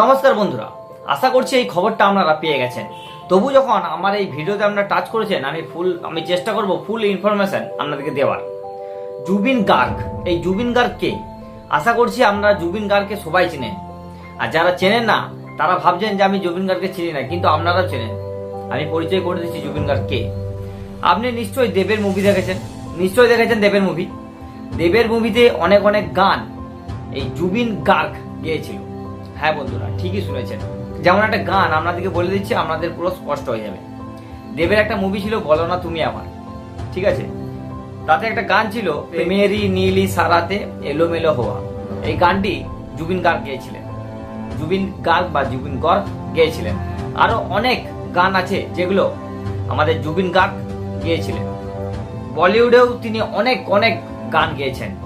নমস্কার বন্ধুরা, আশা করছি এই খবরটা আপনারা পেয়ে গেছেন। তবু যখন আমার এই ভিডিওতে আপনারা টাচ করেছেন, আমি ফুল আমি চেষ্টা করব ফুল ইনফরমেশন আপনাদেরকে দেওয়ার। জুবিন গার্গ, এই জুবিন গার্গ কে? আশা করছি আপনারা জুবিন গার্গকে সবাই চেনেন। আর যারা চেনেন না, তারা ভাবছেন যে আমি জুবিন গার্গকে চিনি না, কিন্তু আপনারাও চেনেন। আমি পরিচয় করে দিচ্ছি জুবিন গার্গ কে। আপনি নিশ্চয়ই দেবের মুভি দেখেছেন। নিশ্চয়ই দেখেছেন দেবের মুভি দেবের মুভিতে অনেক অনেক গান এই জুবিন গার্গ গেয়েছিল। হ্যাঁ বন্ধুরা, ঠিকই শুনেছেন। যেমন একটা গান আপনাদেরকে বলে দিচ্ছি, আপনাদের পুরো স্পষ্ট হয়ে যাবে। দেবের একটা মুভি ছিল, বলো না তুমি আমার। ঠিক আছে? তাতে একটা গান ছিল, মেরি নীলি সারাতে এলোমেলো হওয়া। এই গানটি জুবিন গার্গ গেয়েছিলেন। জুবিন গার্গ বা জুবিন গর্গ গেয়েছিলেন। আরও অনেক গান আছে যেগুলো আমাদের জুবিন গার্গ গেয়েছিলেন। বলিউডেও তিনি অনেক অনেক গান গেয়েছেন।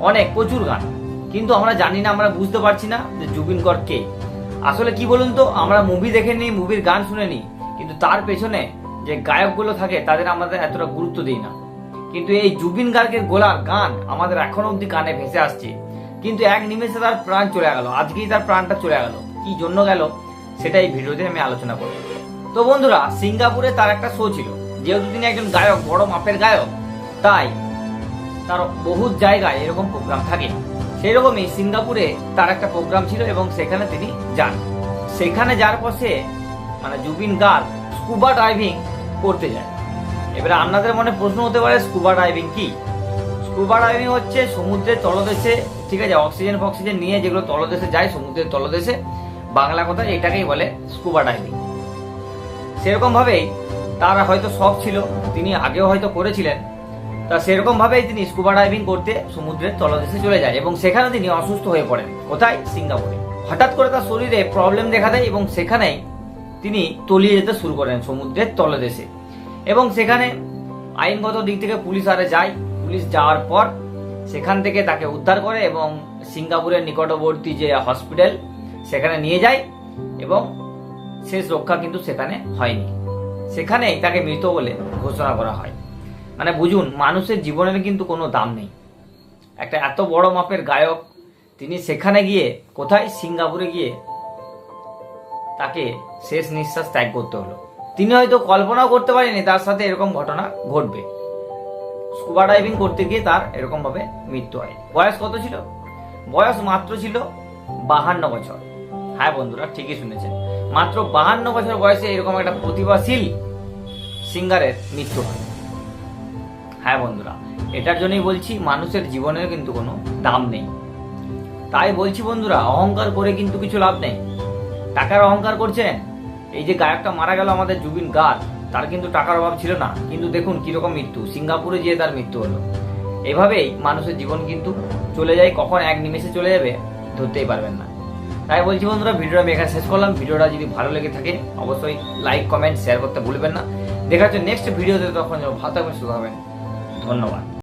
অনেক, প্রচুর গান। কিন্তু আমরা জানি না, আমরা বুঝতে পারছি না যে জুবিন গর্গ কে। আসলে কি বলুন তো, আমরা মুভি দেখে নিই মুভির গান শুনে নিই, কিন্তু তার পেছনে যে গায়কগুলো থাকে, তাদের আমাদের এতটা গুরুত্ব দিই না। কিন্তু এই জুবিন গার্গের গোলার গান আমাদের এখনও অব্দি কানে ভেসে আসছে। কিন্তু এক নিমেষে তার প্রাণ চলে গেল, আজকেই তার প্রাণটা চলে গেল। কি জন্য গেল সেটা এই ভিডিওতে আমি আলোচনা করব। তো বন্ধুরা, সিঙ্গাপুরে তার একটা শো ছিল। যেহেতু তিনি একজন গায়ক, বড় মাপের গায়ক, তাই তার বহু জায়গায় এরকম প্রোগ্রাম থাকে। সেই রকমই সিঙ্গাপুরে তার একটা প্রোগ্রাম ছিল এবং সেখানে তিনি যান। সেখানে যার পর সে মানে জুবিন গার্গ স্কুবা ডাইভিং করতে যায়। এবারে আপনাদের মনে প্রশ্ন হতে পারে, স্কুবা ডাইভিং কি? স্কুবা ড্রাইভিং হচ্ছে সমুদ্রের তলদেশে, ঠিক আছে, অক্সিজেন ফক্সিজেন নিয়ে যেগুলো তলদেশে যায়, সমুদ্রের তলদেশে, বাংলা কথা এটাকেই বলে স্কুবা ডাইভিং সেরকম ভাবেই তার হয়তো শখ ছিল, তিনি আগেও হয়তো করেছিলেন তা সেরকম ভাবেই তিনি স্কুবা ডাইভিং করতে সমুদ্রের তলদেশে চলে যায় এবং সেখানে তিনি অসুস্থ হয়ে পড়েন। কোথায়? সিঙ্গাপুরে। হঠাৎ করে তার শরীরে প্রবলেম দেখা দেয় এবং সেখানেই তিনি তলিয়ে যেতে শুরু করেন সমুদ্রের তলদেশে। এবং সেখানে আইনগত দিক থেকে পুলিশ আরে যায়। পুলিশ যাওয়ার পর সেখান থেকে তাকে উদ্ধার করে এবং সিঙ্গাপুরের নিকটবর্তী যে হসপিটাল সেখানে নিয়ে যায় এবং শেষ রক্ষা কিন্তু সেখানে হয়নি। সেখানেই তাকে মৃত বলে ঘোষণা করা হয়। মানে বুঝুন, মানুষের জীবনের কিন্তু কোনো দাম নেই। একটা এত বড় মাপের গায়ক, তিনি সেখানে গিয়ে, কোথায়? সিঙ্গাপুরে গিয়ে তাকে শেষ নিঃশ্বাস ত্যাগ করতে হলো। তিনি হয়তো কল্পনাও করতে পারেনি তার সাথে এরকম ঘটনা ঘটবে। স্কুবা ডাইভিং করতে গিয়ে তার এরকম ভাবে মৃত্যু হয়। বয়স কত ছিল? বয়স মাত্র ছিল বাহান্ন বছর। হ্যাঁ বন্ধুরা, ঠিকই শুনেছেন। মাত্র বাহান্ন বছর বয়সে এরকম একটা প্রতিভাশীল সিঙ্গারের মৃত্যু হয়। হ্যাঁ বন্ধুরা, এটার জন্যই বলছি মানুষের জীবনের কিন্তু কোনো দাম নেই। তাই বলছি বন্ধুরা, অহংকার করে কিন্তু কিছু লাভ নেই। টাকার অহংকার করছেন? এই যে গায়কটা মারা গেল আমাদের জুবিন গার্গ, তার কিন্তু টাকার অভাব ছিল না। কিন্তু দেখুন কীরকম মৃত্যু, সিঙ্গাপুরে যেয়ে তার মৃত্যু হলো। এভাবেই মানুষের জীবন কিন্তু চলে যায়, কখন এক নিমেষে চলে যাবে ধরতেই পারবেন না। তাই বলছি বন্ধুরা, ভিডিওটা আমি এখানে শেষ করলাম। ভিডিওটা যদি ভালো লেগে থাকে, অবশ্যই লাইক, কমেন্ট শেয়ার করতে ভুলবেন না। দেখা হচ্ছে নেক্সট ভিডিওতে, তখন ভালো থাকবেন সুখ হবেন ধন্যবাদ।